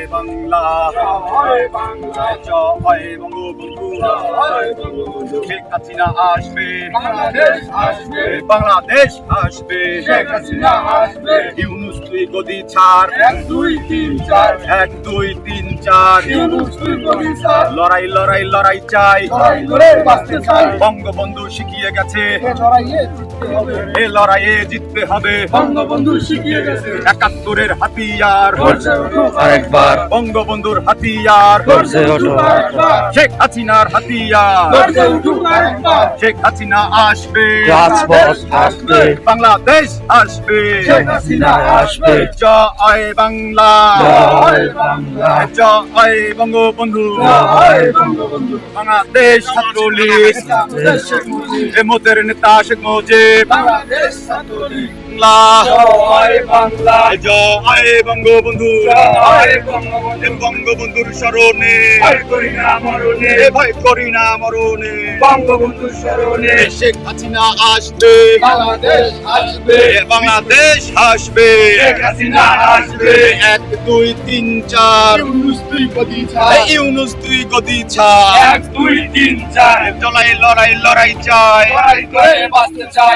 জয় বাংলা জয় বাংলা জয় বঙ্গবন্ধু জয় বঙ্গবন্ধু। শেখ হাসিনা আসবে বাংলাদেশ আসবে বাংলাদেশ আসবে। শেখ হাসিনা আসবে। ইউনুস তুই গদি ছাড় এক দুই তিন চার। এক দুই তিন চার। ইউনুস তুই লড়াই লড়াই লড়াই চাই। লড়াই করে বাঁচতে চাই। বঙ্গবন্ধু শিখিয়ে গেছে। লড়াইয়ে এ লড়াইয়ে জিততে হবে। বঙ্গবন্ধু শিখিয়ে গেছে। একাত্তরের হাতিয়ার। আরেকবার। বঙ্গবন্ধুর হাতিয়ার। শেখ হাসিনার হাতিয়ার। শেখ হাসিনা আসবে রাজপথ আসবে। বাংলাদেশ আসবে। শেখ হাসিনা আসবে। জয় বাংলা। জয় বাংলা। জয় বঙ্গবন্ধু। জয় বঙ্গবন্ধু। বাংলাদেশ ছাত্রলীগ। এমতের নেতা শেখ মুজিব। বাংলা। জয় বঙ্গবন্ধু। বঙ্গবন্ধুর স্মরণে। ভয় করি না মরণে। বঙ্গবন্ধুর স্মরণে শেখ হাসিনা আসবে। বাংলাদেশ আসবে। বাংলাদেশ আসবে। শেখ হাসিনা আসবে। এক দুই তিন চার। ইউনুস কদি এ ছাড় ইউনুস তুই গদি ছাড় এক দুই তিন চার। চলাই লড়াই লড়াই চাই। লড়াই করে বাঁচতে চাই।